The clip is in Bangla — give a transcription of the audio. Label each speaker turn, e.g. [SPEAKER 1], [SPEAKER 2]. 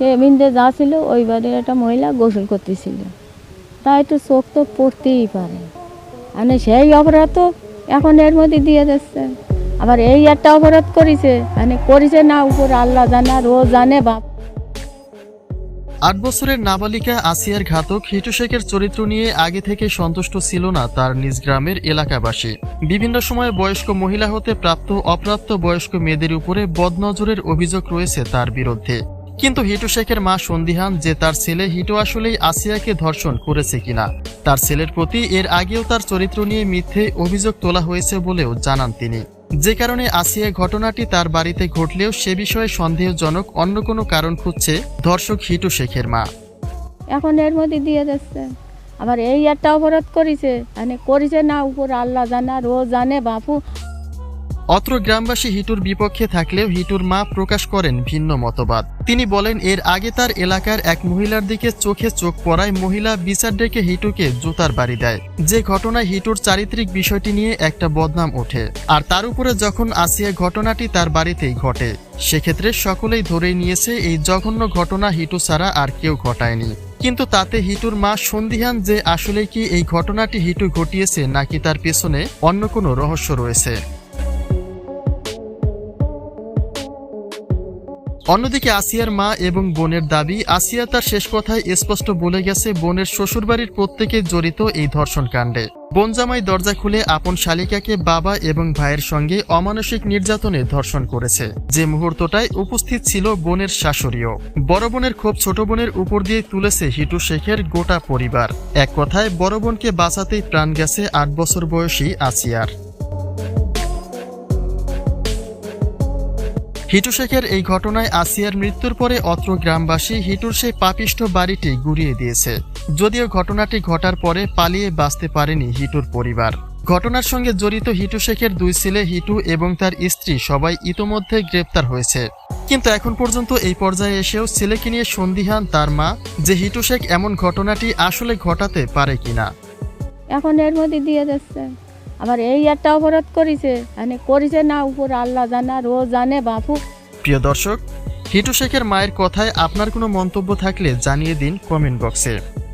[SPEAKER 1] সে যা ছিল ওই বাড়ির একটা মহিলা গোসল করতেছিল। তাই তো চোখ তো পড়তেই পারে। মানে সেই অপরাধ তো এখন এর মধ্যে দিয়ে দিচ্ছে আবার এই একটা অপরাধ করেছে মানে করেছে না, উপর আল্লাহ জানে ও জানে বাপ।
[SPEAKER 2] আট বছরের নাবালিকা আসিয়ার ঘাতক হিটু শেখের চরিত্র নিয়ে আগে থেকে সন্তুষ্ট ছিল না তার নিজ গ্রামের এলাকাবাসী। বিভিন্ন সময়ে বয়স্ক মহিলা হতে প্রাপ্ত অপ্রাপ্ত বয়স্ক মেয়েদের উপরে বদনজরের অভিযোগ রয়েছে তার বিরুদ্ধে। কিন্তু হিটু শেখের মা সন্দিহান যে তার ছেলে হিটু আসলেই আসিয়াকে ধর্ষণ করেছে কিনা, তার ছেলের প্রতি এর আগেও তার চরিত্র নিয়ে মিথ্যে অভিযোগ তোলা হয়েছে বলেও জানান তিনি। যে কারণে আসিয়া ঘটনাটি তার বাড়িতে ঘটলেও সে বিষয়ে সন্দেহজনক অন্য কোনো কারণ খুঁজছে ধর্ষক হিটু শেখের মা।
[SPEAKER 1] এখন এর মধ্যে দিয়ে যাচ্ছে। আবার এই একটা অপরাধ করেছে। মানে করেছে না, উপর আল্লাহ জানা রো জানে, বাপু
[SPEAKER 2] অত্র গ্রামবাসী হিটুর বিপক্ষে থাকলেও হিটুর মা প্রকাশ করেন ভিন্ন মতবাদ। তিনি বলেন, এর আগে তার এলাকার এক মহিলার দিকে চোখে চোখ পড়ায় মহিলা বিচার ডেকে হিটুকে জুতার বাড়ি দেয়। যে ঘটনায় হিটুর চারিত্রিক বিষয়টি নিয়ে একটা বদনাম ওঠে। আর তার উপরে যখন আসিয়া ঘটনাটি তার বাড়িতেই ঘটে। সেক্ষেত্রে সকলেই ধরেই নিয়েছে, এই জঘন্য ঘটনা হিটু ছাড়া আর কেউ ঘটায়নি। কিন্তু তাতে হিটুর মা সন্দিহান যে আসলে কি এই ঘটনাটি হিটু ঘটিয়েছে নাকি তার পেছনে অন্য কোনো রহস্য রয়েছে। অন্যদিকে আসিয়ার মা এবং বোনের দাবি, আসিয়া তার শেষ কথায় স্পষ্ট বলে গেছে, বোনের শ্বশুরবাড়ির প্রত্যেকে জড়িত এই ধর্ষণ কাণ্ডে বোনজামাই দরজা খুলে আপন শালিকাকে বাবা এবং ভাইয়ের সঙ্গে অমানসিক নির্যাতনে ধর্ষণ করেছে। যে মুহূর্তটায় উপস্থিত ছিল বোনের শাশুড়িও। বড় বোনের খুব ছোট বোনের উপর দিয়ে তুলেছে হিটু শেখের গোটা পরিবার। এক কথায়, বড় বোনকে বাঁচাতেই প্রাণ গেছে আট বছর বয়সী আসিয়ার। হিটু শেখের এই ঘটনায় আসিয়ার মৃত্যুর পরে অত্র গ্রামবাসী হিটুর সেই পাপিষ্ঠ বাড়িটি গুড়িয়ে দিয়েছে। যদিও ঘটনাটি ঘটার পরে পালিয়ে বাঁচতে পারেনি হিটুর পরিবার। ঘটনার সঙ্গে জড়িত হিটু শেখের দুই ছেলে হিটু এবং তার স্ত্রী সবাই ইতোমধ্যে গ্রেপ্তার হয়েছে। কিন্তু এখন পর্যন্ত এই পর্যায়ে এসেও ছেলেকে নিয়ে সন্দিহান তার মা যে হিটু শেখ এমন ঘটনাটি আসলে ঘটাতে পারে কিনা।
[SPEAKER 1] এখন এর মধ্যে দিয়ে দিচ্ছে আবার এই একটা অপরাধ করেছে মানে করেছে না, উপর আল্লাহ জানা রো জানে, বাপু।
[SPEAKER 2] প্রিয় দর্শক, হিটু শেখের মায়ের কথায় আপনার কোনো মন্তব্য থাকলে জানিয়ে দিন কমেন্ট বক্সে।